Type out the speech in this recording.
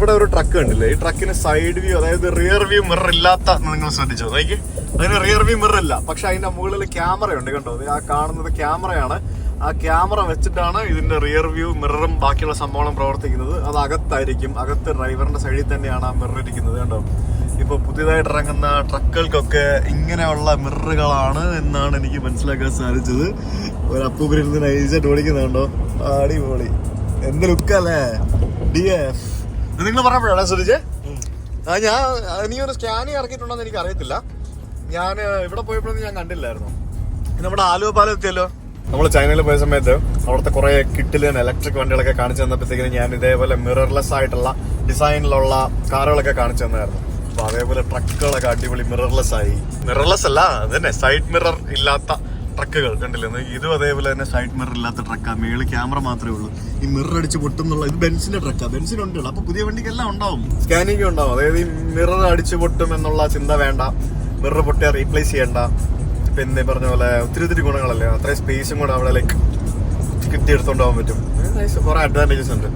ഇവിടെ ഒരു ട്രക്ക് കണ്ടില്ലേ? ഈ ട്രക്കിന് സൈഡ് വ്യൂ അതായത് റിയർ വ്യൂ മിറർ ഇല്ലാത്ത നിങ്ങൾ ശ്രദ്ധിച്ചോ? നോക്കി അതിന് റിയർ വ്യൂ മിറർ ഇല്ല. പക്ഷെ അതിന്റെ മുകളിൽ ക്യാമറ ഉണ്ട് കണ്ടോ? ആ കാണുന്നത് ക്യാമറയാണ് ആ ക്യാമറ വെച്ചിട്ടാണ് ഇതിന്റെ റിയർ വ്യൂ മിററും ബാക്കിയുള്ള സംഭവങ്ങളും പ്രവർത്തിക്കുന്നത്. അത് അകത്തായിരിക്കും. അകത്ത് ഡ്രൈവറിന്റെ സൈഡിൽ തന്നെയാണ് ആ മിറർ ഇരിക്കുന്നത് കണ്ടോ? ഇപ്പൊ പുതിയതായിട്ട് ഇറങ്ങുന്ന ട്രക്കുകൾക്കൊക്കെ ഇങ്ങനെയുള്ള മിററുകളാണ് എന്നാണ് എനിക്ക് മനസ്സിലാക്കാൻ സാധിച്ചത്. ഒരു അപ്പൂപ്പിരി നൈസായിട്ട് ഓടിക്കുന്നുണ്ടോ അടിപൊളി. എന്ത് ലുക്കല്ലേ ഡി എഫ് നിങ്ങൾ പറഞ്ഞപ്പോഴാണ് ശ്രദ്ധിച്ചേ ആ ഞാൻ നീ ഒരു സ്കാനിങ് ഇറക്കിയിട്ടുണ്ടോന്ന് എനിക്ക് അറിയത്തില്ല. ഞാൻ ഇവിടെ പോയപ്പോഴൊന്നും ഞാൻ കണ്ടില്ലായിരുന്നു. നമ്മുടെ ആലുവ പാലം എത്തിയല്ലോ. നമ്മൾ ചൈനയിൽ പോയ സമയത്ത് അവിടുത്തെ കുറെ കിട്ടിലും ഇലക്ട്രിക് വണ്ടികളൊക്കെ കാണിച്ചു തന്നപ്പോഴത്തേക്കിനും ഞാൻ ഇതേപോലെ മിറർലെസ് ആയിട്ടുള്ള ഡിസൈനിലുള്ള കാറുകളൊക്കെ കാണിച്ചു തന്നായിരുന്നു. അപ്പൊ അതേപോലെ ട്രക്കുകളൊക്കെ അടിപൊളി മിറർലെസ് ആയി. മിറർലെസ് അല്ല അതന്നെ സൈഡ് മിറർ ഇല്ലാത്ത ട്രക്കുകൾ കണ്ടില്ലേ? ഇതും അതേപോലെ തന്നെ സൈഡ് മിറർ ഇല്ലാത്ത ട്രക്കാ മേളിൽ ക്യാമറ മാത്രമേ ഉള്ളൂ. ഈ മിറർ അടിച്ച് പൊട്ടുന്നുള്ള ഇത് ബെൻസിന്റെ ട്രക്കാ ബെൻസിന് ഉണ്ടല്ലോ അപ്പൊ പുതിയ വണ്ടിക്ക് എല്ലാം ഉണ്ടാവും. സ്കാനിങ് ഉണ്ടാവും. അതായത് ഈ മിറർ അടിച്ച് പൊട്ടും എന്നുള്ള ചിന്ത വേണ്ട. മിറർ പൊട്ടിയാൽ റീപ്ലേസ് ചെയ്യേണ്ട. പിന്നെ പറഞ്ഞ പോലെ ഒത്തിരി ഒത്തിരി ഗുണങ്ങളല്ലേ? അത്രയും സ്പേസും കൂടെ അവിടെ ലൈക്ക് കിട്ടി പോകാൻ പറ്റും. കുറെ അഡ്വാന്റേജസ് ഉണ്ട്.